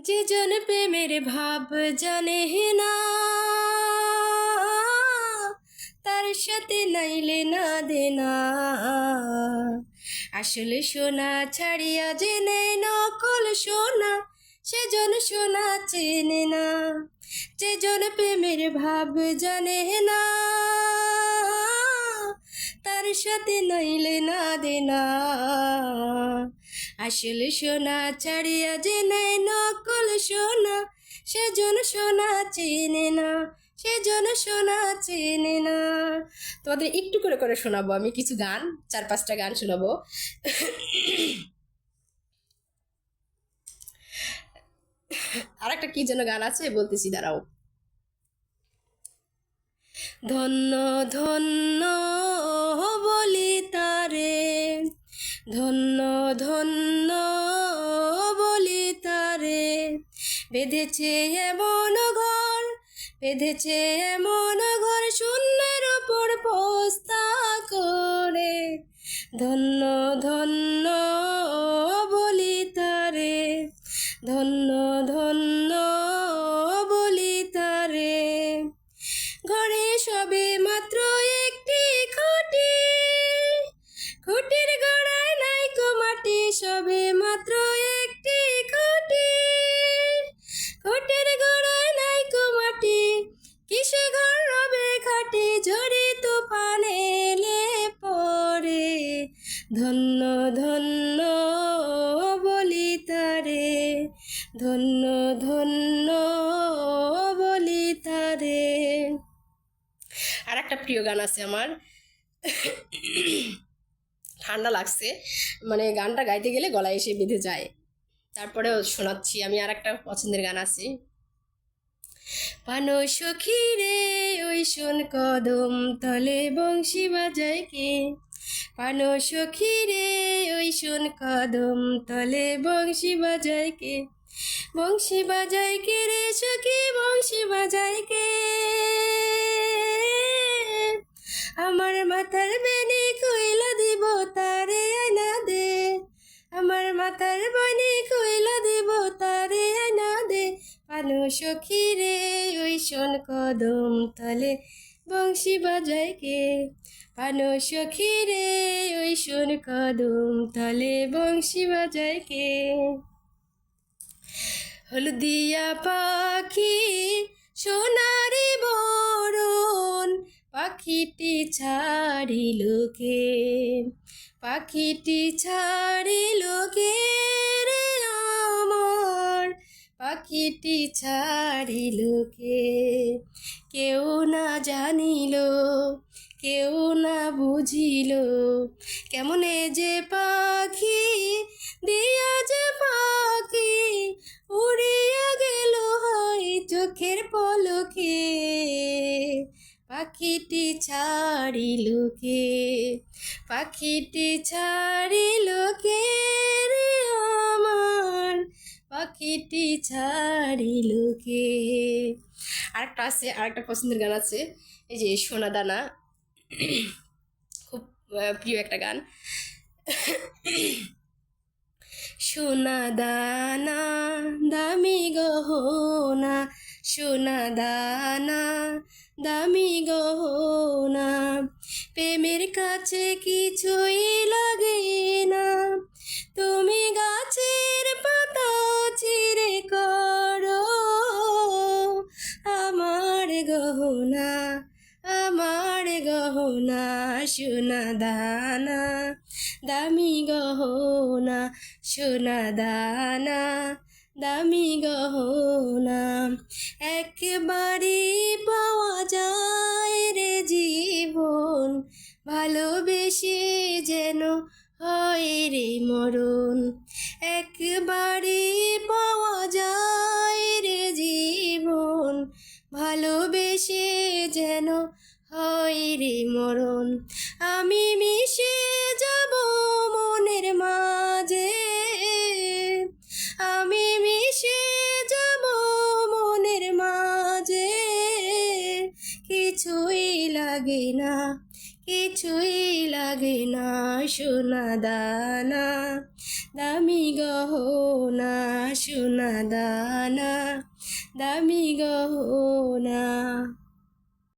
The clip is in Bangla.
যে জন প্রেমের ভাব জানে না। তার সাথে নাইলে না দেনা। আসলে সোনা ছাড়িয়া জেনে নকল সোনা, সেজন সোনা চেনে না। যে জন প্রেমের ভাব জানে না। তার সাথে নাইলে না। দেনা আসলে সোনা ছাড়িয়া জেনে নকল সোনা। সেজন সোনা চেনে না, সেজন সোনা চেনে না। তোমাদের একটু করে করে শোনাবো, আমি কিছু গান, চার পাঁচটা গান শোনাবো। আর একটা কি যেন গান আছে, বলতেছি, দাঁড়াও। ধন্য ধন্য বলি তারে। ধন্য ধন্য বলি তারে। বেঁধেছে এমন ঘর, বেঁধেছে এমন ঘর, শূন্যের ওপর পোস্তা করে। ধন্য ধন্য বলি তারে। ধন্য ধন্য সবে মাত্র একটি খুঁটি। খুঁটির গোড়ায় নাই মাটি কিসে ঘর রবে খাটি ঝড়ি তুফান এলে পরে ধন্য ধন্য বলি তারে, ধন্য ধন্য বলি তারে। আর একটা প্রিয় গান আছে আমার। ঠান্ডা লাগছে। মানে গানটা গাইতে গেলে গলায় এসে বেঁধে যায়। তারপরেও শোনাচ্ছি, আমি আর একটা পছন্দের গান আছে। পানো সখী রে, ওই শোন কদম তলে বংশী বাজায় কে। পানো সখী রে, ওই শোন কদম তলে বংশী বাজায় কে। বংশী বাজায় কে রে, সখী বংশী বাজায় কে? আমার মাথার বেনি বনে বনি কইলা দিব, তারে আনা দে। পানু সখী রে, ওই শোন কদম তলে, বংশী বাজায় কে? পানু সখী রে, ওই শোন কদম তলে, বংশী বাজায় কে? হলদিয়া পাখি, সোনারি বরণ পাখিটি ছাড়িল কে? পাখিটি ছাড়িল কে রে আমার? পাখিটি ছাড়িল কে? কেউ না জানিল, কেউ না বুঝিল, কেমনে যে পাখি পাখিটি ছাড়িল কে পাখিটি ছাড়িল কে রে আমার, পাখিটি ছাড়িল কে আরেকটা আছে, আরেকটা পছন্দের গান আছে, এই যে সোনা দানা। খুব প্রিয় একটা গান। সোনা দানা, দামি গহনা সোনা দানা দামি গহনা, প্রেমের কাছে কিছুই লাগে না। তুমি গাছের পাতা চিরে করো, আমার গহনা আমার গহনা সোনা দানা দামি গহনা সোনা দানা দামি গহনা একবারই পাওয়া যায় রে জীবন। ভালোবেসে যেন হয় রে মরণ। একবারে পাওয়া যায় রে জীবন। ভালোবেসে যেন হয় রে মরণ। আমি মিশে লাগে না কিছুই লাগে না সোনা দানা দামি গহনা সোনা দানা দামি গহনা।